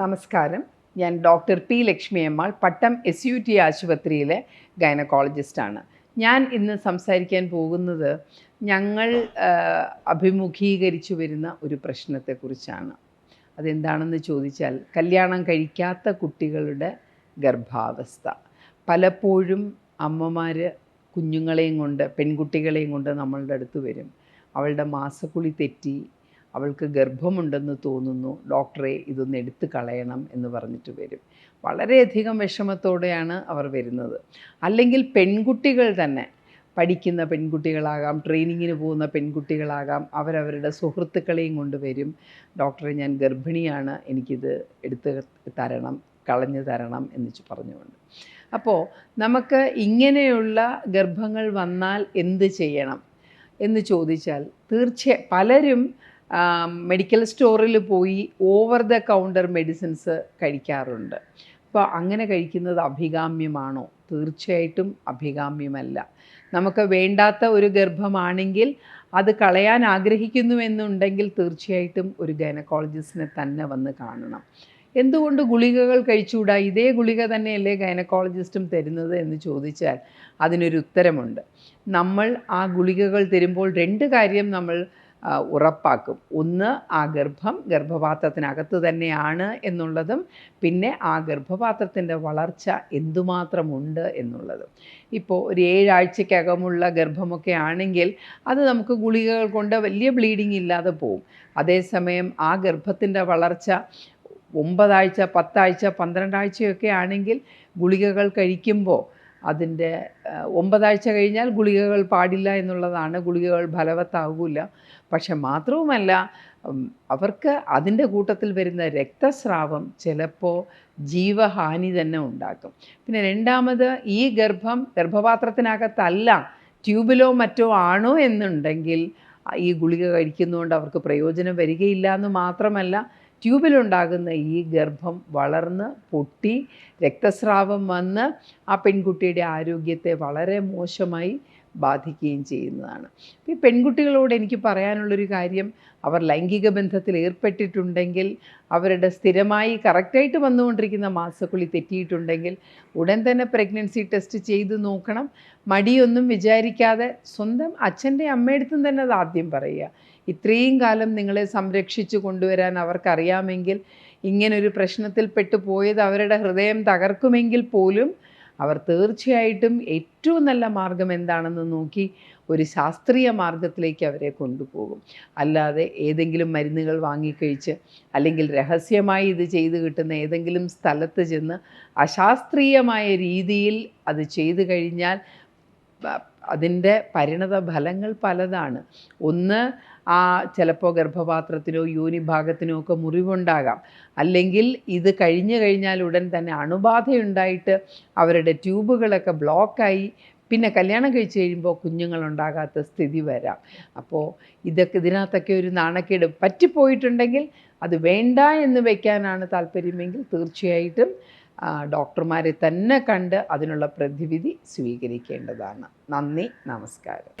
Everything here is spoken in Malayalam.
നമസ്കാരം. ഞാൻ doctor P Lakshmi Ammal Pattom S U T ആശുപത്രിയിലെ ഗൈനക്കോളജിസ്റ്റാണ് ഞാൻ ഇന്ന് സംസാരിക്കാൻ പോകുന്നത് ഞങ്ങൾ അഭിമുഖീകരിച്ചു വരുന്ന ഒരു പ്രശ്നത്തെക്കുറിച്ചാണ്. അതെന്താണെന്ന് ചോദിച്ചാൽ കല്യാണം കഴിക്കാത്ത കുട്ടികളുടെ ഗർഭാവസ്ഥ. പലപ്പോഴും അമ്മമാർ കുഞ്ഞുങ്ങളെയും കൊണ്ട് പെൺകുട്ടികളെയും കൊണ്ട് നമ്മളുടെ അടുത്ത് വരും. അവളുടെ മാസക്കുളി തെറ്റി അവൾക്ക് ഗർഭമുണ്ടെന്ന് തോന്നുന്നു. ഡോക്ടറെ ഇതൊന്ന് എടുത്തു കളയണം എന്ന് പറഞ്ഞിട്ട് വരും. വളരെയധികം വിഷമത്തോടെയാണ് അവർ വരുന്നത്. അല്ലെങ്കിൽ പെൺകുട്ടികൾ തന്നെ പഠിക്കുന്ന പെൺകുട്ടികളാകാം ട്രെയിനിങ്ങിന് പോകുന്ന പെൺകുട്ടികളാകാം അവരവരുടെ സുഹൃത്തുക്കളെയും കൊണ്ടുവരും ഡോക്ടറെ ഞാൻ ഗർഭിണിയാണ്. എനിക്കിത് എടുത്ത് തരണം കളഞ്ഞു തരണം എന്ന് പറഞ്ഞുകൊണ്ട്. അപ്പോൾ നമുക്ക് ഇങ്ങനെയുള്ള ഗർഭങ്ങൾ വന്നാൽ എന്ത് ചെയ്യണം എന്ന് ചോദിച്ചാൽ തീർച്ചയായും പലരും മെഡിക്കൽ സ്റ്റോറിൽ പോയി ഓവർ ദ കൗണ്ടർ മെഡിസിൻസ് കഴിക്കാറുണ്ട്. അപ്പോൾ അങ്ങനെ കഴിക്കുന്നത് അഭികാമ്യമാണോ? തീർച്ചയായിട്ടും അഭികാമ്യമല്ല. നമുക്ക് വേണ്ടാത്ത ഒരു ഗർഭമാണെങ്കിൽ അത് കളയാൻ ആഗ്രഹിക്കുന്നുവെന്നുണ്ടെങ്കിൽ തീർച്ചയായിട്ടും ഒരു ഗൈനക്കോളജിസ്റ്റിനെ തന്നെ വന്ന് കാണണം. എന്തുകൊണ്ട് ഗുളികകൾ കഴിച്ചുകൂടാ? ഇതേ ഗുളിക തന്നെയല്ലേ ഗൈനക്കോളജിസ്റ്റും തരുന്നത് എന്ന് ചോദിച്ചാൽ അതിനൊരു ഉത്തരമുണ്ട്. നമ്മൾ ആ ഗുളികകൾ തരുമ്പോൾ രണ്ട് കാര്യം നമ്മൾ ഉറപ്പാക്കും. ഒന്ന് ആ ഗർഭം ഗർഭപാത്രത്തിനകത്ത് തന്നെയാണ് എന്നുള്ളതും പിന്നെ ആ ഗർഭപാത്രത്തിന്റെ വളർച്ച എന്തുമാത്രമുണ്ട് എന്നുള്ളതും. ഇപ്പോൾ ഒരു ഏഴാഴ്ചക്കകമുള്ള ഗർഭമൊക്കെ ആണെങ്കിൽ അത് നമുക്ക് ഗുളികകൾ കൊണ്ട് വലിയ ബ്ലീഡിങ് ഇല്ലാതെ പോവും. അതേസമയം ആ ഗർഭത്തിന്റെ വളർച്ച ഒമ്പതാഴ്ച പത്താഴ്ച പന്ത്രണ്ടാഴ്ചയൊക്കെ ആണെങ്കിൽ ഗുളികകൾ കഴിക്കുമ്പോൾ അതിന്റെ ഒമ്പതാഴ്ച കഴിഞ്ഞാൽ ഗുളികകൾ പാടില്ല എന്നുള്ളതാണ്. ഗുളികകൾ ഫലവത്താകില്ല പക്ഷെ മാത്രവുമല്ല അവർക്ക് അതിന്റെ കൂട്ടത്തിൽ വരുന്ന രക്തസ്രാവം ചിലപ്പോൾ ജീവഹാനി തന്നെ ഉണ്ടാക്കും. പിന്നെ രണ്ടാമത് ഈ ഗർഭം ഗർഭപാത്രത്തിനകത്തല്ല ട്യൂബിലോ മറ്റോ ആണോ എന്നുണ്ടെങ്കിൽ ഈ ഗുളിക കഴിക്കുന്നതുകൊണ്ട് അവർക്ക് പ്രയോജനം വരികയില്ല എന്ന് മാത്രമല്ല ട്യൂബിലുണ്ടാകുന്ന ഈ ഗർഭം വളർന്ന് പൊട്ടി രക്തസ്രാവം വന്ന് ആ പെൺകുട്ടിയുടെ ആരോഗ്യത്തെ വളരെ മോശമായി ബാധിക്കുകയും ചെയ്യുന്നതാണ്. ഈ പെൺകുട്ടികളോട് എനിക്ക് പറയാനുള്ളൊരു കാര്യം അവർ ലൈംഗിക ബന്ധത്തിൽ ഏർപ്പെട്ടിട്ടുണ്ടെങ്കിൽ അവരുടെ സ്ഥിരമായി കറക്റ്റായിട്ട് വന്നുകൊണ്ടിരിക്കുന്ന മാസക്കുളി തെറ്റിയിട്ടുണ്ടെങ്കിൽ ഉടൻ തന്നെ പ്രഗ്നൻസി ടെസ്റ്റ് ചെയ്ത് നോക്കണം. മടിയൊന്നും വിചാരിക്കാതെ സ്വന്തം അച്ഛന്റെ അമ്മയടുത്തും തന്നെ അത് ആദ്യം പറയുക. ഇത്രയും കാലം നിങ്ങളെ സംരക്ഷിച്ചു കൊണ്ടുവരാൻ അവർക്കറിയാമെങ്കിൽ ഇങ്ങനൊരു പ്രശ്നത്തിൽപ്പെട്ടു പോയത് അവരുടെ ഹൃദയം തകർക്കുമെങ്കിൽ പോലും അവർ തീർച്ചയായിട്ടും ഏറ്റവും നല്ല മാർഗം എന്താണെന്ന് നോക്കി ഒരു ശാസ്ത്രീയ മാർഗത്തിലേക്ക് അവരെ കൊണ്ടുപോകും. അല്ലാതെ ഏതെങ്കിലും മരുന്നുകൾ വാങ്ങിക്കഴിച്ച് അല്ലെങ്കിൽ രഹസ്യമായി ഇത് ചെയ്ത് കിട്ടുന്ന ഏതെങ്കിലും സ്ഥലത്ത് ചെന്ന് അശാസ്ത്രീയമായ രീതിയിൽ അത് ചെയ്തു കഴിഞ്ഞാൽ അതിന്റെ പരിണത ഫലങ്ങൾ പലതാണ്. ഒന്ന് ആ ചിലപ്പോൾ ഗർഭപാത്രത്തിനോ യോനിഭാഗത്തിനോ ഒക്കെ മുറിവുണ്ടാകാം. അല്ലെങ്കിൽ ഇത് കഴിഞ്ഞു കഴിഞ്ഞാൽ ഉടൻ തന്നെ അണുബാധയുണ്ടായിട്ട് അവരുടെ ട്യൂബുകളൊക്കെ ബ്ലോക്കായി പിന്നെ കല്യാണം കഴിച്ച് കഴിയുമ്പോൾ കുഞ്ഞുങ്ങളുണ്ടാകാത്ത സ്ഥിതി വരാം. അപ്പോൾ ഇതൊക്കെ ഇതിനകത്തൊക്കെ ഒരു നാണക്കേട് പറ്റിപ്പോയിട്ടുണ്ടെങ്കിൽ അത് വേണ്ട എന്ന് വയ്ക്കാനാണ് താല്പര്യമെങ്കിൽ തീർച്ചയായിട്ടും ഡോക്ടർമാരെ തന്നെ കണ്ട് അതിനുള്ള പ്രതിവിധി സ്വീകരിക്കേണ്ടതാണ്. നന്ദി നമസ്കാരം.